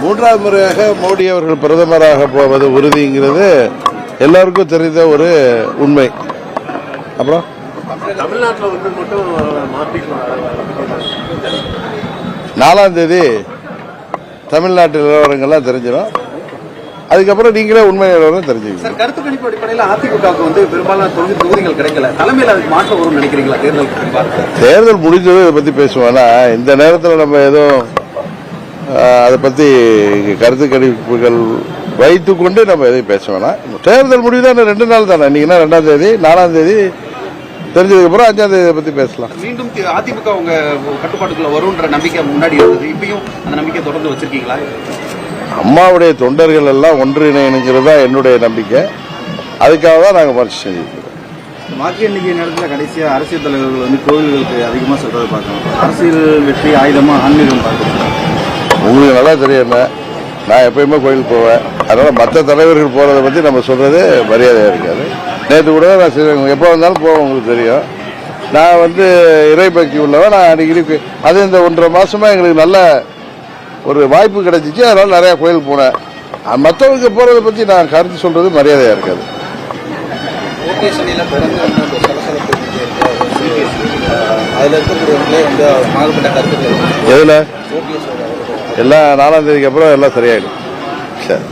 மூன்றாவது முறையாக மோடி அவர்கள் பிரதமராக போவது உறுதிங்கிறது எல்லாருக்கும் தெரிந்த ஒரு உண்மை. அப்புறம்? நாலாம் தேதி தமிழ்நாட்டு நிலவரங்கள்லாம் தெரிஞ்சிடும் அதுக்கப்புறம் நீங்களே உண்மை நிலவரம் தெரிஞ்சுக்கணும். கருத்து கணிப்பு அடிப்படையில் அதிமுகவுக்கு வந்து பெரும்பாலான தொகுதி தொகுதிகள் கிடைக்கல. தலைமையில் அதுக்கு மாற்றம் வரும்னு நினைக்கிறீங்களா? தேர்தல் தேர்தல் முடிஞ்சது இதை பற்றி பேசுவோம்னா இந்த நேரத்தில் நம்ம ஆஹ், அதை பற்றி கருத்து கணிப்புகள் வைத்துக்கொண்டு நம்ம எதையும் பேச வேணாம். தேர்தல் முடிவு தான் ரெண்டு நாள் தானே. இன்னைக்குன்னா ரெண்டாம் தேதி நாலாம் தேதி? தெரிஞ்சதுக்கப்புறம் அஞ்சாம் தேதி இதை பற்றி பேசலாம். மீண்டும் அதிமுக உங்க கட்டுப்பாட்டுக்குள்ள வரும்ன்ற நம்பிக்கை முன்னாடி இருந்தது. இப்பயும் அந்த நம்பிக்கை தொடர்ந்து வச்சிருக்கீங்களா? அம்மாவுடைய தொண்டர்கள் எல்லாம் ஒன்றிணைங்கிறது தான் என்னுடைய நம்பிக்கை. அதுக்காக தான் நாங்கள் முயற்சி செஞ்சுருக்கோம் வாக்கு எண்ணிக்கை நேரத்தில் கடைசியாக அரசியல் தலைவர்கள் வந்து கோவில்களுக்கு அதிகமாக சொல்றதை பார்க்கணும். அரசியல் வெற்றி ஆயுதமா ஆன்மீகம் பார்க்கணும். உங்களுக்கு நல்லா என்ன நான் எப்பயுமே கோயில் போவேன். அதனால் மற்ற தலைவர்கள் போகிறத பற்றி நம்ம சொல்கிறது மரியாதையாக இருக்காது. நேற்று கூட நான் ஸ்ரீரங்கம் எப்போ வந்தாலும் போவேன் உங்களுக்கு தெரியும். நான் வந்து இறைபக்தி உள்ளவன். நான் அடிக்கடி அது இந்த ஒன்றரை மாசமா எங்களுக்கு நல்ல ஒரு வாய்ப்பு கிடைச்சிச்சு. அதனால் நிறையா கோயில் போனேன். மற்றவங்க போகிறத பற்றி நான் கருத்து சொல்கிறது மரியாதையாக இருக்காது. எதில்? எல்லாம் நாலாம் தேதிக்கு அப்புறம் எல்லாம் சரியாயிடும். சரி.